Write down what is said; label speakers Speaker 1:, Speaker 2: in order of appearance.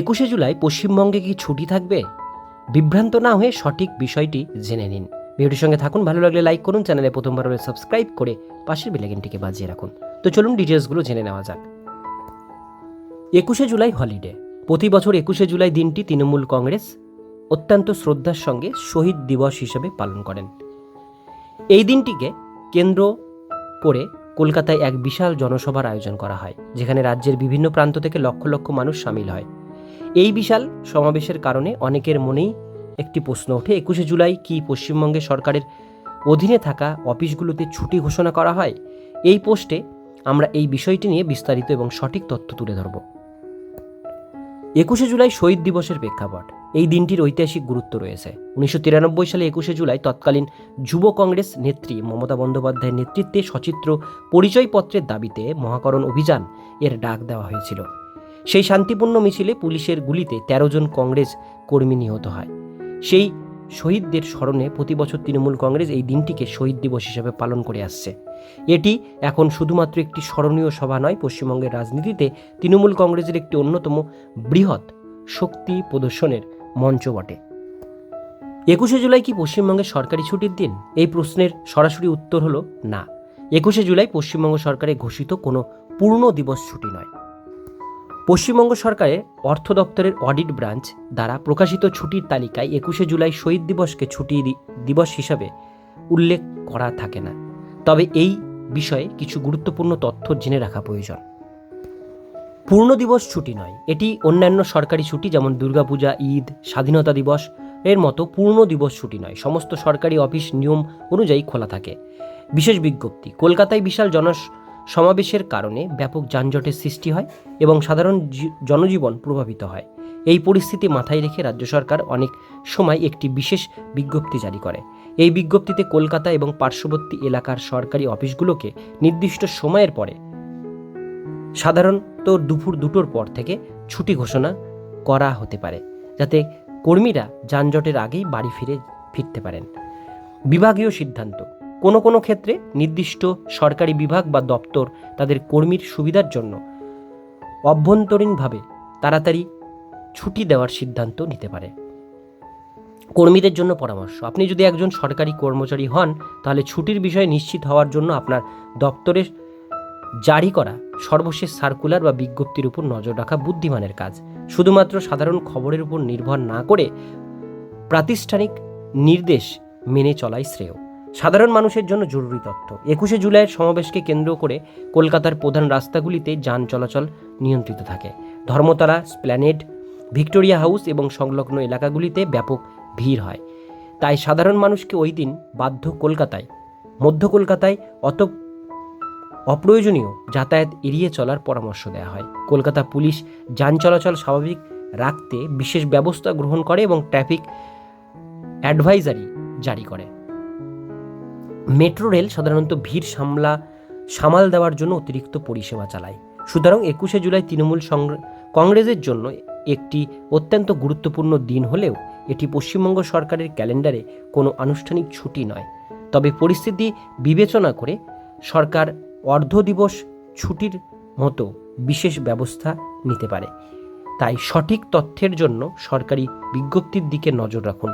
Speaker 1: একুশে জুলাই পশ্চিমবঙ্গে কি ছুটি থাকবে? বিভ্রান্ত না হয়ে সঠিক বিষয়টি জেনে নিন। ভিডিওটির সঙ্গে থাকুন, ভালো লাগলে লাইক করুন, চ্যানেলে প্রথমবার হলে সাবস্ক্রাইব করে পাশের বেলাইকনটিকে বাজিয়ে রাখুন। তো চলুন ডিটেলসগুলো জেনে নেওয়া যাক। একুশে জুলাই হলিডে। প্রতি বছর একুশে জুলাই দিনটি তৃণমূল কংগ্রেস অত্যন্ত শ্রদ্ধার সঙ্গে শহীদ দিবস হিসেবে পালন করেন। এই দিনটিকে কেন্দ্র করে কলকাতায় এক বিশাল জনসভার আয়োজন করা হয়, যেখানে রাজ্যের বিভিন্ন প্রান্ত থেকে লক্ষ লক্ষ মানুষ সামিল হয়। এই বিশাল সমাবেশের কারণে অনেকের মনেই একটি প্রশ্ন ওঠে, একুশে জুলাই কি পশ্চিমবঙ্গে সরকারের অধীনে থাকা অফিসগুলোতে ছুটি ঘোষণা করা হয়? এই পোস্টে আমরা এই বিষয়টি নিয়ে বিস্তারিত এবং সঠিক তথ্য তুলে ধরব। একুশে জুলাই শহীদ দিবসের প্রেক্ষাপট। এই দিনটির ঐতিহাসিক গুরুত্ব রয়েছে। উনিশশো তিরানব্বই সালে একুশে জুলাই তৎকালীন যুব কংগ্রেস নেত্রী মমতা বন্দ্যোপাধ্যায়ের নেতৃত্বে সচিত্র পরিচয়পত্রের দাবিতে মহাকরণ অভিযান এর ডাক দেওয়া হয়েছিল। সেই শান্তিপূর্ণ মিছিলে পুলিশের গুলিতে তেরো জন কংগ্রেস কর্মী নিহত হয়। সেই শহীদদের স্মরণে প্রতি বছর তৃণমূল কংগ্রেস এই দিনটিকে শহীদ দিবস হিসেবে পালন করে আসছে। এটি এখন শুধুমাত্র একটি স্মরণীয় সভা নয়, পশ্চিমবঙ্গের রাজনীতিতে তৃণমূল কংগ্রেসের একটি অন্যতম বৃহৎ শক্তি প্রদর্শনের মঞ্চ বটে। একুশে জুলাই কি পশ্চিমবঙ্গের সরকারি ছুটির দিন? এই প্রশ্নের সরাসরি উত্তর হলো না। একুশে জুলাই পশ্চিমবঙ্গ সরকারের ঘোষিত কোনো পূর্ণ দিবস ছুটি নয়। পশ্চিমবঙ্গ সরকারের অর্থ দপ্তরের অডিট ব্রাঞ্চ দ্বারা প্রকাশিত ছুটির তালিকায় একুশে জুলাই শহীদ দিবসকে ছুটি দিবস হিসাবে উল্লেখ করা থাকে না। তবে এই বিষয়ে কিছু গুরুত্বপূর্ণ তথ্য জেনে রাখা প্রয়োজন। পূর্ণ দিবস ছুটি নয়, এটি অন্যান্য সরকারি ছুটি যেমন দুর্গাপূজা, ঈদ, স্বাধীনতা দিবস, এর মতো পূর্ণ দিবস ছুটি নয়। সমস্ত সরকারি অফিস নিয়ম অনুযায়ী খোলা থাকে। বিশেষ বিজ্ঞপ্তি, কলকাতায় বিশাল জন সমাবেশের কারণে ব্যাপক যানজটের সৃষ্টি হয় এবং সাধারণ জনজীবন প্রভাবিত হয়। এই পরিস্থিতি মাথায় রেখে রাজ্য সরকার অনেক সময় একটি বিশেষ বিজ্ঞপ্তি জারি করে। এই বিজ্ঞপ্তিতে কলকাতা এবং পার্শ্ববর্তী এলাকার সরকারি অফিসগুলোকে নির্দিষ্ট সময়ের পরে সাধারণত দুপুর দুটোর পর থেকে ছুটি ঘোষণা করা হতে পারে, যাতে কর্মীরা যানজটের আগেই বাড়ি ফিরে ফিরতে পারেন। বিভাগীয় সিদ্ধান্ত কোনো কোনো ক্ষেত্রে নির্দিষ্ট সরকারি বিভাগ বা দপ্তর তাদের কর্মীর সুবিধার জন্য অভ্যন্তরীণভাবে তাড়াতাড়ি ছুটি দেওয়ার সিদ্ধান্ত নিতে পারে। কর্মীদের জন্য পরামর্শ, আপনি যদি একজন সরকারি কর্মচারী হন, তাহলে ছুটির বিষয়ে নিশ্চিত হওয়ার জন্য আপনার দপ্তরের জারি করা সর্বশেষ সার্কুলার বা বিজ্ঞপ্তির উপর নজর রাখা বুদ্ধিমানের কাজ। শুধুমাত্র সাধারণ খবরের উপর নির্ভর না করে প্রাতিষ্ঠানিক নির্দেশ মেনে চলাই শ্রেয়। সাধারণ মানুষের জন্য জরুরি তথ্য। একুশে জুলাইয়ের সমাবেশকে কেন্দ্র করে কলকাতার প্রধান রাস্তাগুলিতে যান চলাচল নিয়ন্ত্রিত থাকে। ধর্মতলা, স্প্ল্যানেড, ভিক্টোরিয়া হাউস এবং সংলগ্ন এলাকাগুলিতে ব্যাপক ভিড় হয়। তাই সাধারণ মানুষকে ওই দিন বাধ্য কলকাতায়, মধ্য কলকাতায় অত অপ্রয়োজনীয় যাতায়াত এড়িয়ে চলার পরামর্শ দেওয়া হয়। কলকাতা পুলিশ যান চলাচল স্বাভাবিক রাখতে বিশেষ ব্যবস্থা গ্রহণ করে এবং ট্রাফিক অ্যাডভাইজারি জারি করে। মেট্রো রেল সাধারণত ভিড় সামলা, সামাল দেওয়ার জন্য অতিরিক্ত পরিষেবা চালায়। সুতরাং একুশে জুলাই তৃণমূল কংগ্রেসের জন্য একটি অত্যন্ত গুরুত্বপূর্ণ দিন হলেও এটি পশ্চিমবঙ্গ সরকারের ক্যালেন্ডারে কোনো আনুষ্ঠানিক ছুটি নয়। তবে পরিস্থিতি বিবেচনা করে সরকার অর্ধ দিবস ছুটির মতো বিশেষ ব্যবস্থা নিতে পারে। তাই সঠিক তথ্যের জন্য সরকারি বিজ্ঞপ্তির দিকে নজর রাখুন।